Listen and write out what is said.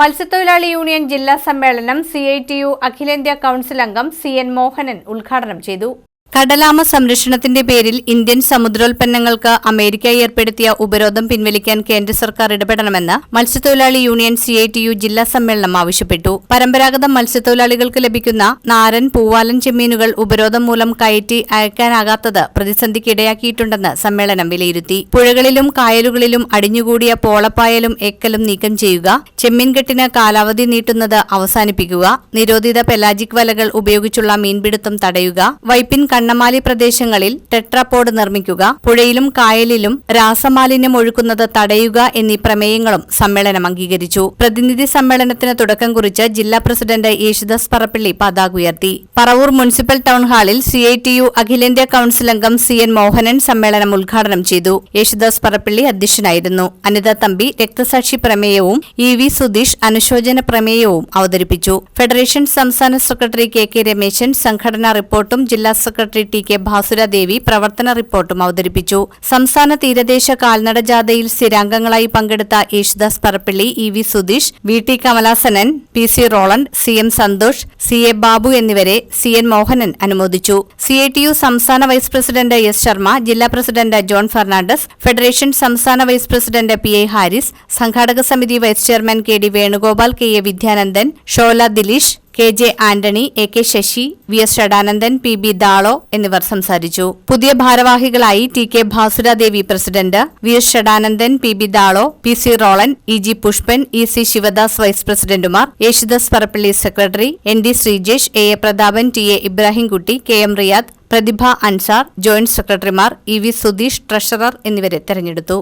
മത്സ്യത്തൊഴിലാളി യൂണിയൻ ജില്ലാ സമ്മേളനം സി ഐ ടി യു അഖിലേന്ത്യാ കൌൺസിൽ അംഗം സി എൻ മോഹനൻ ഉദ്ഘാടനം ചെയ്തു. കടലാമ സംരക്ഷണത്തിന്റെ പേരിൽ ഇന്ത്യൻ സമുദ്രോൽപ്പന്നങ്ങൾക്ക് അമേരിക്ക ഏർപ്പെടുത്തിയ ഉപരോധം പിൻവലിക്കാൻ കേന്ദ്ര സർക്കാർ ഇടപെടണമെന്ന് മത്സ്യത്തൊഴിലാളി union C I T U ജില്ലാ സമ്മേളനം ആവശ്യപ്പെട്ടു. പരമ്പരാഗത മത്സ്യത്തൊഴിലാളികൾക്ക് ലഭിക്കുന്ന നാരൻ പൂവാലൻ ചെമ്മീനുകൾ ഉപരോധം മൂലം കയറ്റി അയക്കാനാകാത്തത് പ്രതിസന്ധിക്കിടയാക്കിയിട്ടുണ്ടെന്ന് സമ്മേളനം വിലയിരുത്തി. പുഴകളിലും കായലുകളിലും അടിഞ്ഞുകൂടിയ പോളപ്പായലും എക്കലും നീക്കം ചെയ്യുക ചെമ്മീൻകെട്ടിന് കാലാവധി നീട്ടുന്നത് അവസാനിപ്പിക്കുക നിരോധിത പെലാജിക് വലകൾ ഉപയോഗിച്ചുള്ള മീൻപിടുത്തം തടയുക വൈപ്പിൻ കണ്ണമാലി പ്രദേശങ്ങളിൽ ടെട്രാപോഡ് നിർമ്മിക്കുക പുഴയിലും കായലിലും രാസമാലിന്യം ഒഴുക്കുന്നത് തടയുക എന്നീ പ്രമേയങ്ങളും സമ്മേളനം അംഗീകരിച്ചു. പ്രതിനിധി സമ്മേളനത്തിന് തുടക്കം കുറിച്ച് ജില്ലാ പ്രസിഡന്റ് യേശുദാസ് പറപ്പള്ളി പതാക ഉയർത്തി. പറവൂർ മുനിസിപ്പൽ ടൗൺ ഹാളിൽ സി ഐ ടി യു അഖിലേന്ത്യാ കൌൺസിൽ അംഗം സി എൻ മോഹനൻ സമ്മേളനം ഉദ്ഘാടനം ചെയ്തു. യേശുദാസ് പറപ്പള്ളി അധ്യക്ഷനായിരുന്നു. അനിത തമ്പി രക്തസാക്ഷി പ്രമേയവും ഇ വി സുധീഷ് അനുശോചന പ്രമേയവും അവതരിപ്പിച്ചു. ഫെഡറേഷൻ സംസ്ഥാന സെക്രട്ടറി കെ കെ രമേശൻ സംഘടനാ റിപ്പോർട്ടും ജില്ലാ സെക്രട്ടറി ടി കെ ഭാസുരദേവി പ്രവർത്തന റിപ്പോർട്ടും അവതരിപ്പിച്ചു. സംസ്ഥാന തീരദേശ കാൽനട ജാഥയിൽ സ്ഥിരാംഗങ്ങളായി പങ്കെടുത്ത Yesudas Parappally E V Sudheesh V T Kamalasanan P C Roland C M Santhosh C A Babu എന്നിവരെ സി എൻ മോഹനൻ അനുമോദിച്ചു. സി ഐ ടി യു സംസ്ഥാന വൈസ് പ്രസിഡന്റ് എസ് ശർമ്മ ജില്ലാ പ്രസിഡന്റ് ജോൺ ഫെർണാണ്ടസ് ഫെഡറേഷൻ സംസ്ഥാന vice president P A Haris സംഘാടക സമിതി vice chairman K D Venugopal K A Vidyanandan Shola Dileesh K J Antony A K Sasi V S Shadanandan P B Dalo എന്നിവർ സംസാരിച്ചു. പുതിയ ഭാരവാഹികളായി T K Bhasuradevi president V S Shadanandan P B Dalo P C Roland E G Pushpan E C Sivadas vice പ്രസിഡന്റുമാർ Yesudas Parappally secretary N D Sreejesh A A Prathapan T A Ibrahimkutty K M Riyad Prathibha Ansar joint സെക്രട്ടറിമാർ E V Sudheesh treasurer എന്നിവരെ തെരഞ്ഞെടുത്തു.